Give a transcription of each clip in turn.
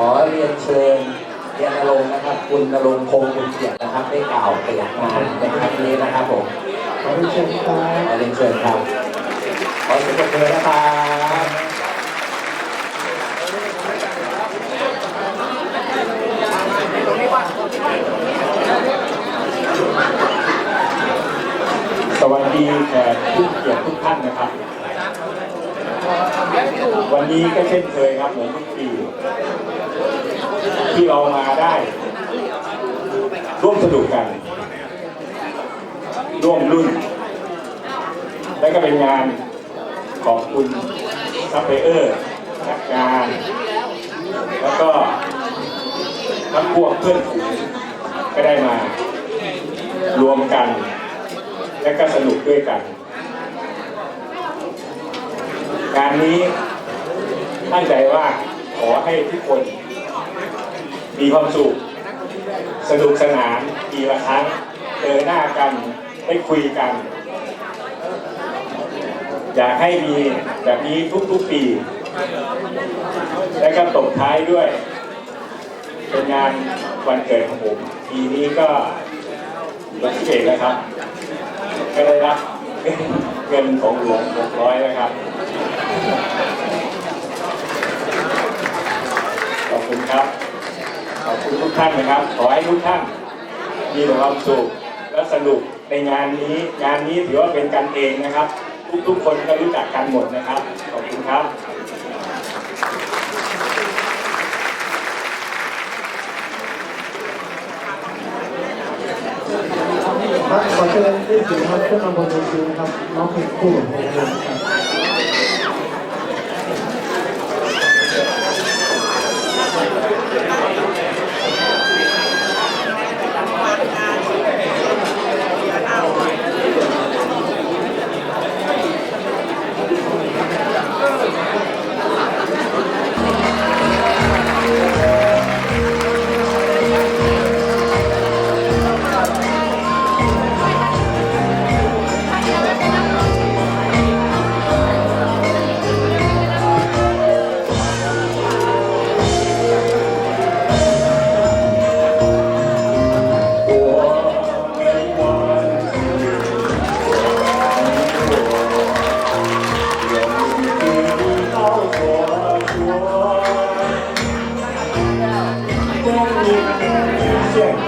อเรียนเชิญเรียนนรงค์นะครับคุณนรงค์คงบุญเกียรตินะครับได้กล่าวเปิดงานในครั้งนี้นะครับผมขอเรียนเชิญครับขอเรียนเชิญครับขอเสียงปรบมือนะครับสวัสดีแขกผู้เกียรติทุกท่านนะครับ วันนี้ก็เช่นเคยครับเหมือนทุกปีที่เรามาได้ ร่วมสนุกกัน ร่วมรุ่น และก็เป็นงานขอบคุณซัพพลายเออร์นักงานแล้วก็ทั้งพวกเพื่อนฝูงก็ได้มารวมกัน และก็สนุกด้วยกันงานนี้ ตั้งใจว่าขอให้ทุกคน มีความสุข สนุกสนานปีละครั้งเจอหน้ากันได้คุยกัน อยากให้มีแบบนี้ทุกๆปี และก็ตบท้ายด้วย เป็นงานวันเกิดของผมปีนี้ก็วันที่เอกแล้วครับ ก็ได้รับเงินของหลวงหกร้อยนะครับ ขอบคุณครับ ขอบคุณทุกท่านนะครับ ขอให้ทุกท่านมีความสุขและสนุกในงานนี้ งานนี้ถือว่าเป็นกันเองนะครับ ทุกๆคนก็รู้จักกันหมดนะครับ ขอบคุณครับขอเชิญที่สิงห์ครับขึ้นมาบนเวทีนะครับน้องเพลงคู่ของผม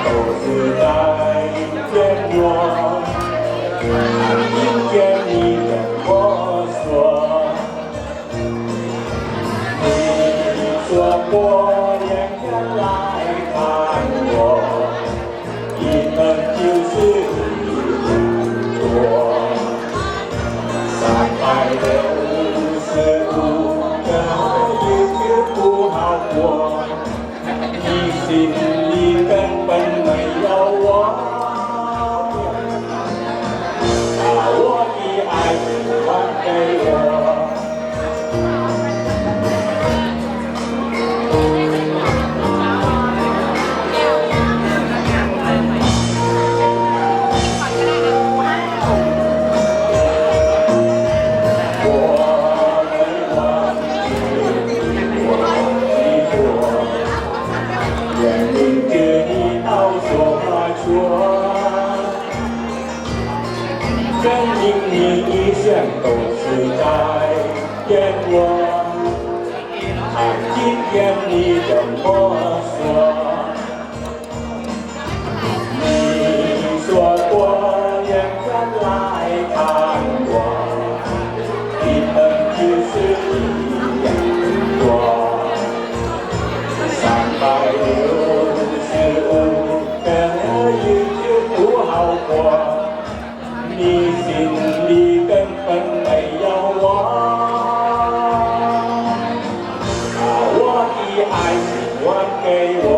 โตสุตา 깊게 와 깊게 믿어 보았어 I 1K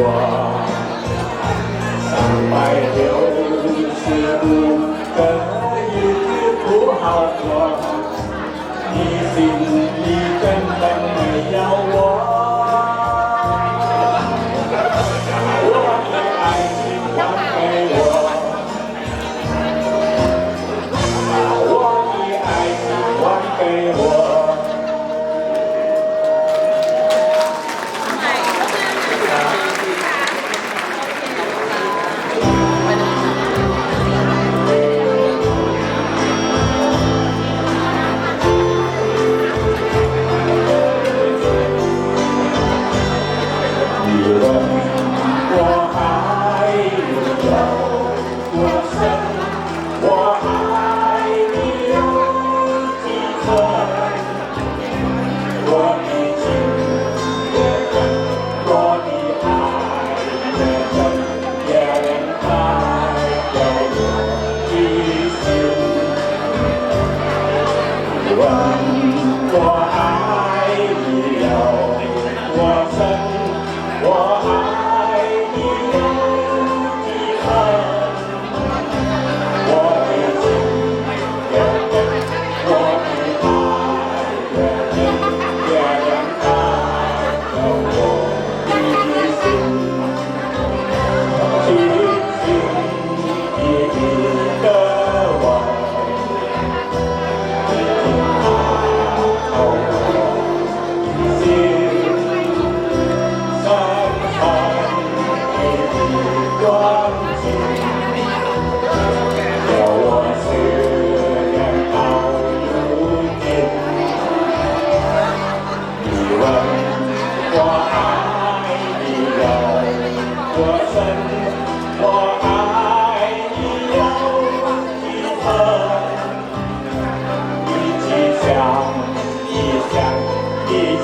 와. one, one. Yeah.